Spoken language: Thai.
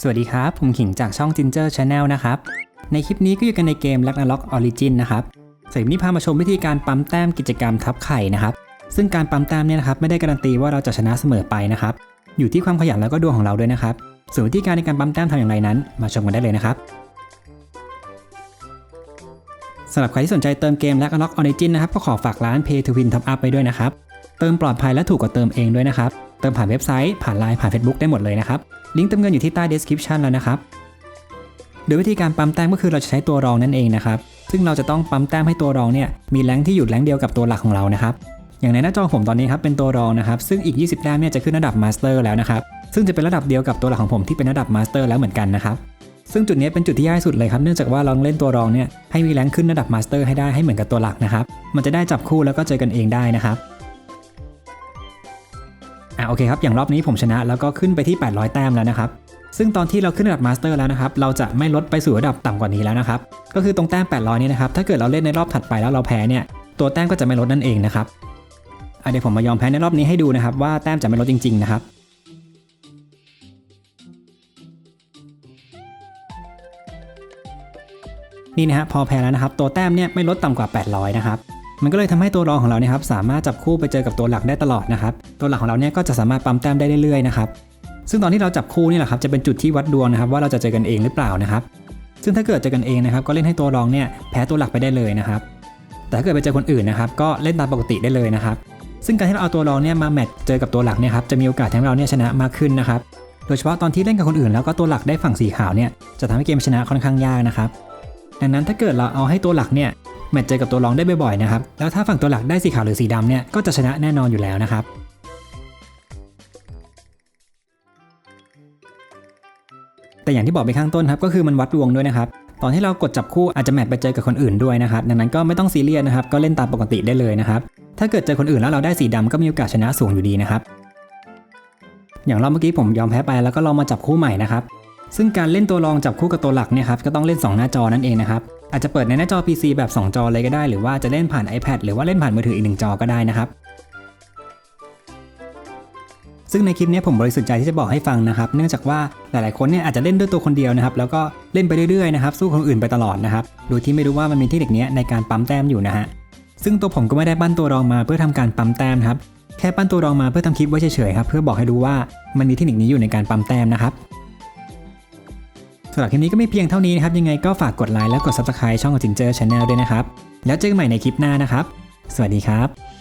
สวัสดีครับ ผมขิงจากช่อง Ginger Channel นะครับ ในคลิปนี้ก็อยู่กันในเกม Ragnarok Origin นะครับสำหรับวันนี้พามาชมวิธีการปั๊มแต้มกิจกรรมทับไข่นะครับ ซึ่งการปั๊มแต้มเนี่ยนะครับไม่ได้การันตีว่าเราจะชนะเสมอไปนะครับ อยู่ที่ความขยันแล้วก็ดวงของเราด้วยนะครับ ส่วนวิธีการในการปั๊มแต้มทำอย่างไรนั้น มาชมกันได้เลยนะครับสำหรับใครที่สนใจเติมเกม Ragnarok Origin นะครับก็ขอฝากร้าน Pay to Win Top Up ไปด้วยนะครับ เติมปลอดภัยและถูกกว่าเติมเองด้วยนะครับ ติมผ่านเว็บไซต์ ผ่านไลน์ผ่าน Facebook ได้หมดเลยนะครับ ลิงก์เติมเงินอยู่ที่ใต้ description แล้วนะครับ โดยวิธีการปั๊มแต้มก็คือเราจะใช้ตัวรองนั่นเองนะครับ ซึ่งเราจะต้องปั๊มแต้มให้ตัวรองเนี่ยมีแรงที่อยู่แรงเดียวกับตัวหลักของเรานะครับ อย่างในหน้าจอผมตอนนี้ครับเป็นตัวรองนะครับ ซึ่งอีก 20 แต้มเนี่ยจะขึ้นระดับมาสเตอร์แล้วนะครับ ซึ่งจะเป็นระดับเดียวกับตัวหลักของผมที่เป็นระดับมาสเตอร์แล้วเหมือนกันนะครับซึ่งจุดนี้เป็นจุดที่ยากสุดเลยครับ เนื่องจากว่าเราเล่นตัวรองเนี่ยให้มีแรงขึ้นระดับมาสเตอร์ให้ได้ให้เหมือนกับตัวหลักนะครับ มันจะได้จับคู่แล้วก็เจอกันเองได้นะครับ โอเคครับ อย่างรอบนี้ผมชนะแล้วก็ขึ้นไปที่ 800 แต้มแล้วนะครับ ซึ่งตอนที่เราขึ้นระดับมาสเตอร์แล้วนะครับ เราจะไม่ลดไปสู่ระดับต่ำกว่านี้แล้วนะครับ ก็คือตรงแต้ม 800 นี้นะครับ ถ้าเกิดเราเล่นในรอบถัดไปแล้วเราแพ้เนี่ย ตัวแต้มก็จะไม่ลดนั่นเองนะครับเดี๋ยวผมมายอมแพ้ในรอบนี้ให้ดูนะครับว่าแต้มจะไม่ลดจริง ๆ นะครับนี่นะฮะพอแพ้แล้วนะครับ ตัวแต้มเนี่ยไม่ลดต่ำกว่า 800 นะครับ มันก็เลยทำให้ตัวรองของเราเนี่ยครับสามารถจับคู่ไปเจอกับตัวหลักได้ตลอดนะครับตัวหลักของเราเนี่ยก็จะสามารถปั๊มแต้มได้เรื่อยๆนะครับซึ่งตอนที่เราจับคู่นี่แหละครับจะเป็นจุดที่วัดดวงนะครับว่าเราจะเจอกันเองหรือเปล่านะครับซึ่งถ้าเกิดเจอกันเองนะครับก็เล่นให้ตัวรองเนี่ยแพ้ตัวหลักไปได้เลยนะครับแต่ถ้าเกิดไปเจอคนอื่นนะครับก็เล่นตามปกติได้เลยนะครับซึ่งการที่เราเอาตัวรองเนี่ยมาแมทเจอกับตัวหลักเนี่ยครับจะมีโอกาสทำให้เราเนี่ยชนะมากขึ้นนะครับโดยเฉพาะตอนที่เล่นกับคนอื่นแล้วก็ตัวหลักได้ฝั่งสีขาวเนี่ยจะทำให้เกมชนะค่อนข้างยากนะครับดังนั้นถ้าเกิดเราเอาให้ตัวหลักเนี่ย แมทเจอกับตัวรองได้บ่อยๆนะครับ แล้วถ้าฝั่งตัวหลักได้สีขาวหรือสีดำเนี่ยก็จะชนะแน่นอนอยู่แล้วนะครับแต่อย่างที่บอกไปข้างต้นครับก็คือมันวัดดวงด้วยนะครับตอนที่เรากดจับคู่อาจจะแมทไปเจอกับคนอื่นด้วยนะครับดังนั้นก็ไม่ต้องซีเรียสนะครับก็เล่นตามปกติได้เลยนะครับถ้าเกิดเจอคนอื่นแล้วเราได้สีดำก็มีโอกาสชนะสูงอยู่ดีนะครับอย่างรอบเมื่อกี้ผมยอมแพ้ไปแล้วก็ลองมาจับคู่ใหม่นะครับซึ่งการเล่นตัวรองจับคู่กับตัวหลักเนี่ยครับก็ต้องเล่น 2 หน้าจอนั่นเองนะครับ อาจจะเปิดในหน้าจอ PC แบบ 2 จอเลยก็ได้ หรือว่าจะเล่นผ่าน iPad หรือว่าเล่นผ่านมือถืออีกหนึ่งจอก็ได้นะครับซึ่งในคลิปนี้ผมบริสุทธิ์ใจที่จะบอกให้ฟังนะครับ เนื่องจากว่าหลายๆคนเนี่ยอาจจะเล่นด้วยตัวคนเดียวนะครับ แล้วก็เล่นไปเรื่อยๆนะครับสู้คนอื่นไปตลอดนะครับโดยที่ไม่รู้ว่ามันมีเทคนิคนี้ในการปั๊มแต้มอยู่นะฮะซึ่งตัวผมก็ไม่ได้ปั้นตัวรองมาเพื่อทำการปั๊มแต้มครับแค่ปั้นตัวรองมาเพื่อทำคลิปไว้เฉยๆครับเพื่อบอกให้รู้ว่ามันมีเทคนิคนี้อยู่ในการปั๊มแต้มนะครับ สำหรับคลิปนี้ก็ไม่เพียงเท่านี้นะครับ ยังไงก็ฝากกดไลค์และกด Subscribe ช่องของ Ginger Channel ด้วยนะครับ แล้วเจอกันใหม่ในคลิปหน้านะครับ สวัสดีครับ